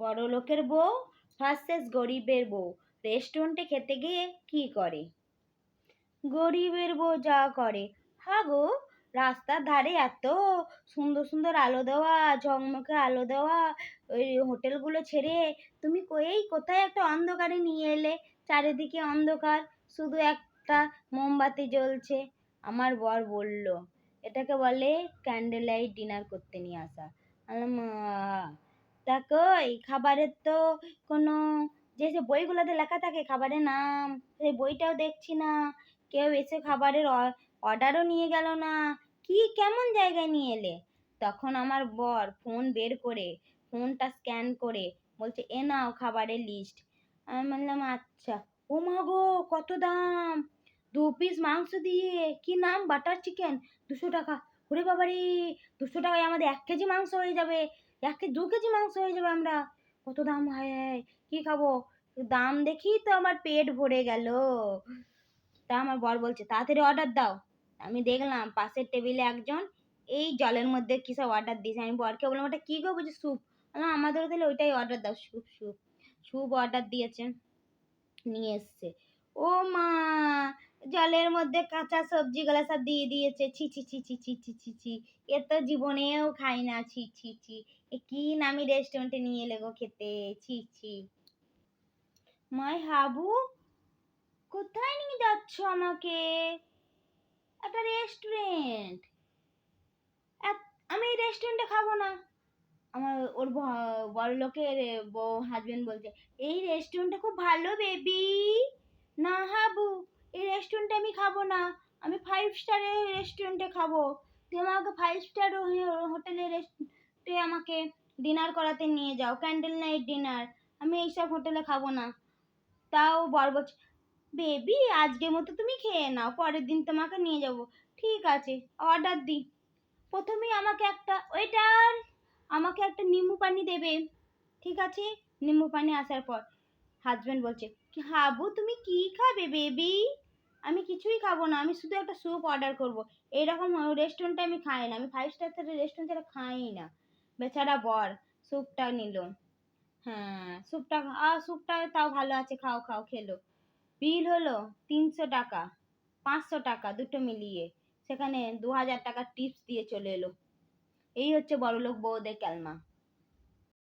বড় লোকের বউ ভার্সেস গরিবের বউ। রেস্টুরেন্টে খেতে গিয়ে কি করে? গরিবের বউ যা করে। হ্যাঁ গো রাস্তার ধারে এত সুন্দর সুন্দর আলো দেওয়া ঝকমকে আলো দেওয়া ওই হোটেলগুলো ছেড়ে তুমি এই কোথায় একটা অন্ধকারে নিয়ে এলে? চারিদিকে অন্ধকার শুধু একটা মোমবাতি জ্বলছে। আমার বর বলল এটাকে বলে ক্যান্ডেল লাইট ডিনার করতে নিয়ে আসা। আমি বললাম, "আহ, তা কই খাবারের তো কোনো, যে যে বইগুলোতে লেখা থাকে খাবারের নাম, সেই বইটাও দেখছি না। কেউ এসে খাবারের অর্ডারও নিয়ে গেল না। কি, কেমন জায়গায় নিয়ে এলে? তখন আমার বর ফোন বের করে, ফোনটা স্ক্যান করে বলছে, এ নাও খাবারের লিস্ট আমি বললাম আচ্ছা। ও মা গো, কত দাম? দু পিস মাংস দিয়ে। কি নাম? বাটার চিকেন দুশো টাকা। ওরে বাবারে, দুশো টাকায় আমাদের এক কেজি মাংস হয়ে যাবে। এক দু কেজি মাংস হয়ে যাবে আমরা। কত দাম? হয় হয় কি খাব? দাম দেখি তো আমার পেট ভরে গেল। তা আমার বর বলছে, তাড়াতাড়ি অর্ডার দাও। আমি দেখলাম পাশের টেবিলে একজন, এই জলের মধ্যে কী সব অর্ডার দিয়েছে। আমি বরকে বললাম, ওটা কী গো? বলছে স্যুপ বললাম, আমাদেরও তাহলে ওইটাই অর্ডার দাও স্যুপ স্যুপ স্যুপ অর্ডার দিয়েছে, নিয়ে এসছে। ও মা জলের মধ্যে কাঁচা সবজিগুলো সব দিয়ে দিয়েছে। ছি ছি ছি ছি ছি ছি ছি ছি। এ তো জীবনেও খাই না। ছি ছি ছি। এ কি নামি রেস্টুরেন্টে নিয়ে এলে খেতে? ছি ছি। মাই হাবু, কোথায় নিয়ে যাচ্ছ আমাকে? একটা রেস্টুরেন্ট আমি এই রেস্টুরেন্টে খাব না। আমার ওর বড় লোকের বউ হাজবেন্ড বলছে, এই রেস্টুরেন্টটা খুব ভালো বেবি না হাবু রেস্টুরেন্টে আমি খাব না। আমি ফাইভ স্টারের রেস্টুরেন্টে খাব। তুই আমাকে ফাইভ স্টার হোটেলের রেস্টুরেন্টে আমাকে ডিনার করাতে নিয়ে যাও। ক্যান্ডেল নাইট ডিনার আমি এইসব হোটেলে খাব না। তাও বর বলছে বেবি আজকের মতো তুমি খেয়ে নাও। পরের দিন তোমাকে নিয়ে যাব। ঠিক আছে অর্ডার দিই প্রথমেই আমাকে একটা ওয়েটার আমাকে একটা নিম্বু পানি দেবে। ঠিক আছে? নিম্বু পানি আসার পর হাজব্যান্ড বলছে "কি হাবু তুমি কি খাবে বেবি আমি কিছুই খাব না, আমি শুধু একটা স্যুপ অর্ডার করব। এইরকম রেস্টুরেন্টে আমি খাই না, আমি ফাইভ স্টার রেস্টুরেন্ট খাই না। বেচারা বর স্যুপটা নিল। হ্যাঁ স্যুপটা আ স্যুপটা তাও ভালো আছে, খাও খাও, খেলো। বিল হলো তিনশো টাকা, পাঁচশো টাকা, দুটো মিলিয়ে। সেখানে দু হাজার টাকার টিপস দিয়ে চলে এলো। এই হচ্ছে বড়লোক বউদের ক্যালমা।